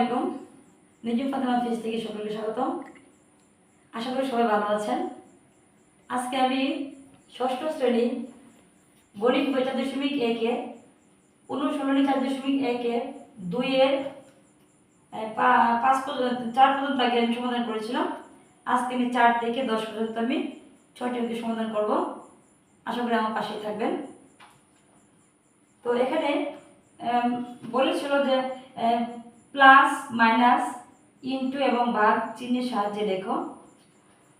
আলাইকুম। নিজুম ফাতেমা ফেজ থেকে সকলকে স্বাগতম। আশা করি সবাই ভালো আছেন। আজকে আমি ষষ্ঠ শ্রেণি গণিত বই চার দশমিক একে অনুসরণী চার দশমিক একে দুইয়ের পাঁচ পর্যন্ত, চার পর্যন্ত আগে আমি সমাধান করেছিলাম। আজকে আমি চার থেকে দশ পর্যন্ত আমি ছয়টি অঙ্কের সমাধান করব। আশা করি আমার পাশেই থাকবেন। তো এখানে বলেছিল যে প্লাস, মাইনাস ইনটু এবং ভাগ চিহ্নের সাহায্যে লেখো।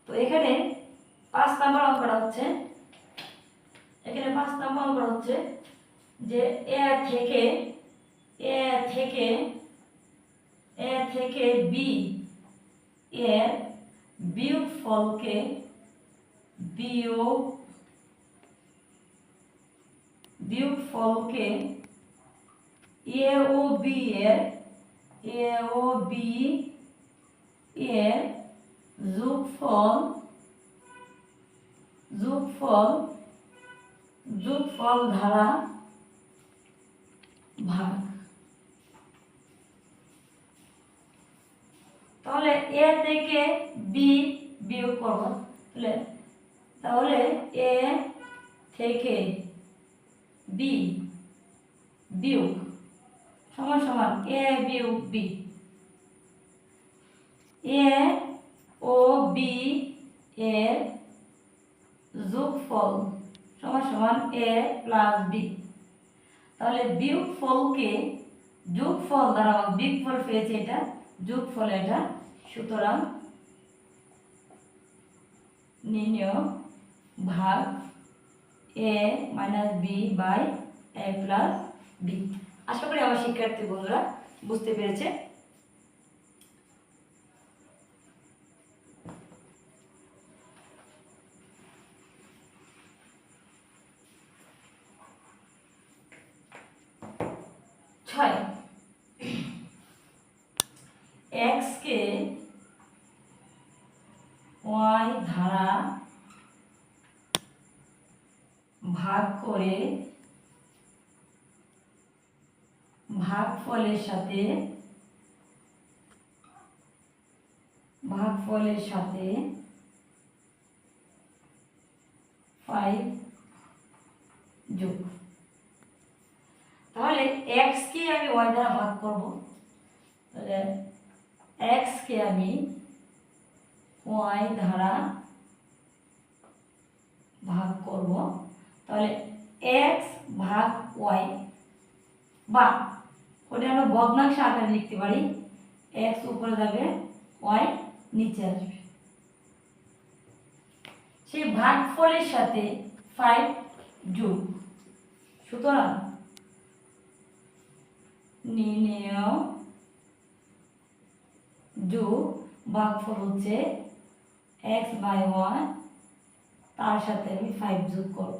তো এখানে পাঁচ নাম্বার অঙ্কটা হচ্ছে, এখানে পাঁচ নাম্বার অঙ্কটা হচ্ছে যে এ থেকে এ থেকে এ থেকে বি এর বিয়োগ ফলকে বিয়োগ বিয়োগ ফলকে এ ও বি এর এ ও বি এর যোগফল যোগফল যোগফল ধারা ভাগ। তাহলে এ থেকে বি বিয়োগ করব, তাহলে তাহলে এ থেকে বি বিয়োগ। সমান সমান এ বিয়োগ বি এ ও বি এর যোগফল সমান সমান এ প্লাস বি তাহলে বিয়োগফলকে যোগফল দ্বারা বিয়োগফল পেয়েছে এটা, যোগফল এটা। সুতরাং নির্ণয় ভাগ A minus B by A plus B আশা করি আমার শিক্ষার্থী বন্ধুরা বুঝতে পেরেছে। ছয়। ওয়াই ধারা ভাগ করে ভাগফলের সাথে ভাগফলের সাথে ফাইভ যোগ। তাহলে এক্স কে আমি ওয়াই দ্বারা ভাগ করব? তাহলে এক্স কে আমি ওয়াই দ্বারা ভাগ করব। তাহলে এক্স ভাগ ওয়াই বা ওটা আমরা ভগ্নাংশ আকারে লিখতে পারি। এক্স উপরে যাবে ওয়াই নিচে আসবে। সেই ভাগফলের সাথে ফাইভ যোগ। সুতরাং নির্ণয় যোগ ভাগফল হচ্ছে এক্স বাই ওয়ান তার সাথে আমি ফাইভ যোগ করব।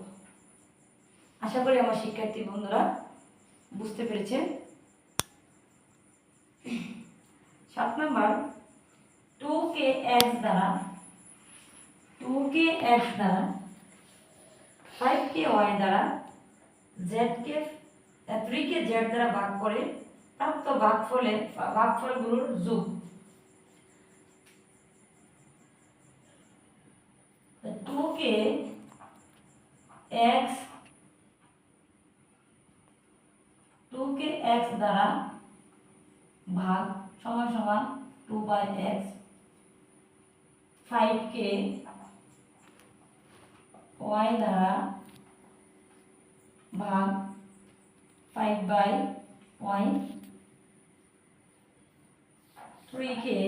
আশা করি আমার শিক্ষার্থী বন্ধুরা বুঝতে পেরেছে। সাত নম্বর টু কে এক্স দ্বারা টু কে এক্স দ্বারা ফাইভ কে ওয়াই দ্বারা জেড কে থ্রি কে জেড দ্বারা ভাগ করে প্রাপ্ত ভাগফলে, ভাগফলগুলোর যোগ। টু কে এক্স টু কে এক্স দ্বারা ভাগ সমান সমান two by X five K Y দ্বারা ভাগ five by Y three K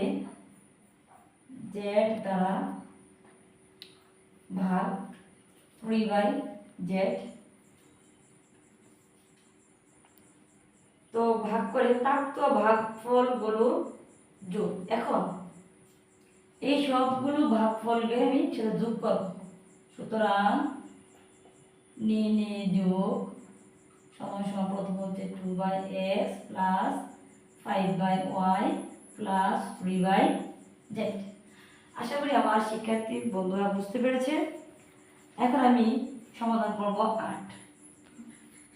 Z দ্বারা ভাগ থ্রি বাই জেড তো ভাগ করে প্রাপ্ত ভাগফলগুলো যোগ। এখন এই সবগুলো ভাগফলকে আমি সেটা যোগ করব। সুতরাং নিয়ে যোগ সময় সময় প্রথম হচ্ছে two by X plus five by Y plus three by Z আশা করি আমার শিক্ষার্থী বন্ধুরা বুঝতে পেরেছে। এখন আমি সমাধান করব আট।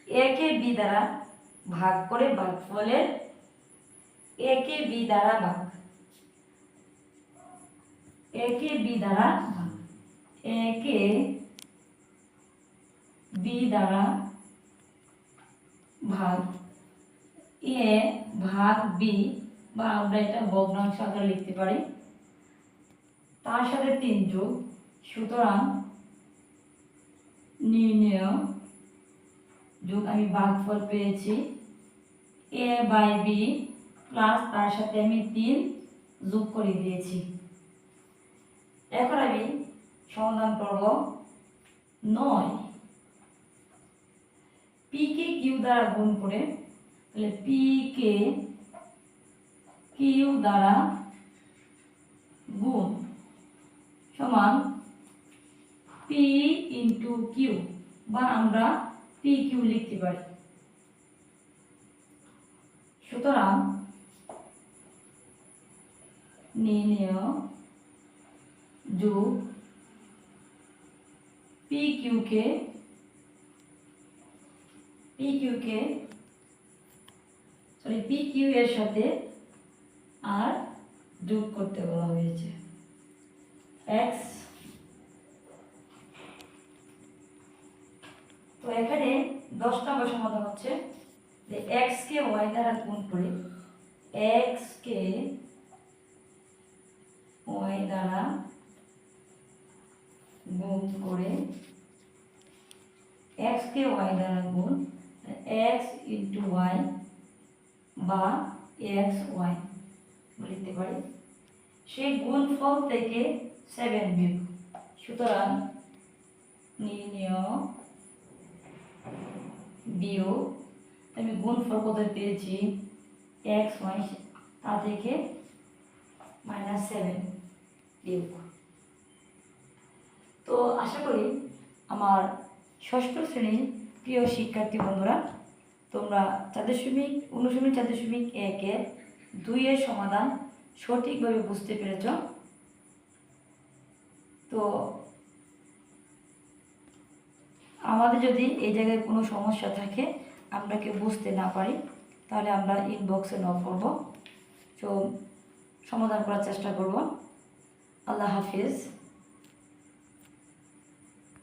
একে বি দ্বারা ভাগ করে ভাগফলের একে বি দ্বারা ভাগ। একে বি দ্বারা ভাগ। একে বি দ্বারা ভাগ। এ ভাগ বি বা আমরা এটা ভগ্নাংশ আকারে লিখতে পারি। তার সাথে তিন যোগ। সুতরাং নির্ণয় যোগ আমি ভাগফল পেয়েছি। এ বাই বি প্লাস তার সাথে আমি তিন যোগ করে দিয়েছি। এখন আমি সমাধান করব নয়। পি কে কিউ দ্বারা গুণ করে, তাহলে পি কে কিউ দ্বারা গুণ সমান পি ইন্টু কিউ বা আমরা পি কিউ লিখতে পারি। সুতরাং নির্ণয় যোগ পি কিউকে পি কিউকে সরি পি কিউ এর সাথে আর যোগ করতে বলা হয়েছে। এক্স তো এখানে দশ নম্বর সমাধান হচ্ছে। যে এক্স কে ওয়াই দ্বারা গুণ করে এক্স কে ওয়াই দ্বারা গুণ করে এক্স কে ওয়াই দ্বারা গুণ এক্স ইন্টু ওয়াই বা এক্স ওয়াই লিখতে পারি। সেই গুণফল থেকে সেভেন বিয়োগ সুতরাং নির্ণয় বিয়োগ আমি গুণফল কত পেয়েছি? এক্স ওয়াই তা থেকে মাইনাস সেভেন বিয়োগ। তো আশা করি আমার ষষ্ঠ শ্রেণির প্রিয় শিক্ষার্থী বন্ধুরা, তোমরা চার দশমিক অনুশীলনী চার দশমিক একের দুইয়ের সমাধান সঠিকভাবে বুঝতে পেরেছ। তো আমাদের যদি এই জায়গায় কোনো সমস্যা থাকে আমরা কেউ বুঝতে না পারি, তাহলে আমরা ইনবক্সে নক করব। তো সমাধান করার চেষ্টা করব। আল্লাহ হাফিজ।